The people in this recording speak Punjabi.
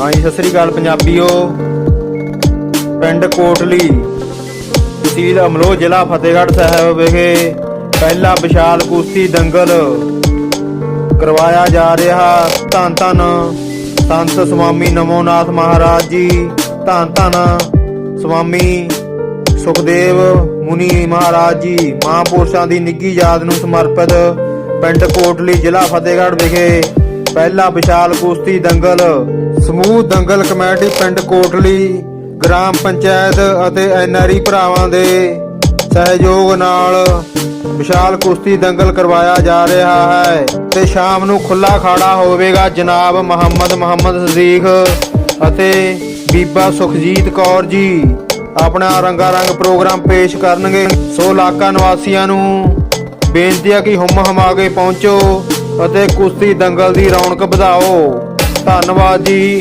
ਹਾਂਜੀ, ਸਤਿ ਸ੍ਰੀ ਅਕਾਲ ਪੰਜਾਬੀਓ। ਪਿੰਡ ਕੋਟਲੀ, ਤਹਿਸੀਲ ਅਮਲੋਹ, ਜ਼ਿਲ੍ਹਾ ਫਤਿਹਗੜ੍ਹ ਸਾਹਿਬ ਵਿਖੇ ਪਹਿਲਾ ਵਿਸ਼ਾਲ ਕੁਸ਼ਤੀ ਦੰਗਲ ਕਰਵਾਇਆ ਜਾ ਰਿਹਾ। ਧੰਨ ਧੰਨ ਸੰਤ ਸੁਆਮੀ ਨਮੋਨਾਥ ਮਹਾਰਾਜ ਜੀ, ਧੰਨ ਧੰਨ ਸੁਆਮੀ ਸੁਖਦੇਵ ਮੁਨੀ ਮਹਾਰਾਜ ਜੀ, ਮਹਾਂਪੁਰਸ਼ਾਂ ਦੀ ਨਿੱਗੀ ਯਾਦ ਨੂੰ ਸਮਰਪਿਤ ਪਿੰਡ ਕੋਟਲੀ, ਜ਼ਿਲ੍ਹਾ ਫਤਿਹਗੜ੍ਹ ਵਿਖੇ ਪਹਿਲਾ ਵਿਸ਼ਾਲ ਕੁਸ਼ਤੀ ਦੰਗਲ, ਸਮੂਹ ਦੰਗਲ ਕਮੇਟੀ ਪਿੰਡ ਕੋਟਲੀ, ਗ੍ਰਾਮ ਪੰਚਾਇਤ ਅਤੇ ਐਨਆਰਈ ਭਰਾਵਾਂ ਦੇ ਸਹਿਯੋਗ ਨਾਲ ਵਿਸ਼ਾਲ ਕੁਸ਼ਤੀ ਦੰਗਲ ਕਰਵਾਇਆ ਜਾ ਰਿਹਾ ਹੈ ਤੇ ਸ਼ਾਮ ਨੂੰ ਖੁੱਲਾ ਖਾੜਾ ਹੋਵੇਗਾ ਜਨਾਬ ਮੁਹੰਮਦ ਮੁਹੰਮਦ ਸਦੀਕ ਅਤੇ ਬੀਬਾ ਸੁਖਜੀਤ ਕੌਰ ਜੀ। ਆਪਣਾ ਰੰਗਾ ਰੰਗ ਪ੍ਰੋਗਰਾਮ ਪੇਸ਼ ਕਰਨਗੇ। ਸੋ ਇਲਾਕਾ ਨਿਵਾਸੀਆਂ ਨੂੰ ਬੇਨਤੀ ਹੈ ਕਿ ਹੁਮ ਹਮਾ ਕੇ ਪਹੁੰਚੋ। ਅਤੇ ਕੁਸ਼ਤੀ ਦੰਗਲ ਦੀ ਰੌਣਕ ਵਧਾਓ। ਧੰਨਵਾਦ ਜੀ।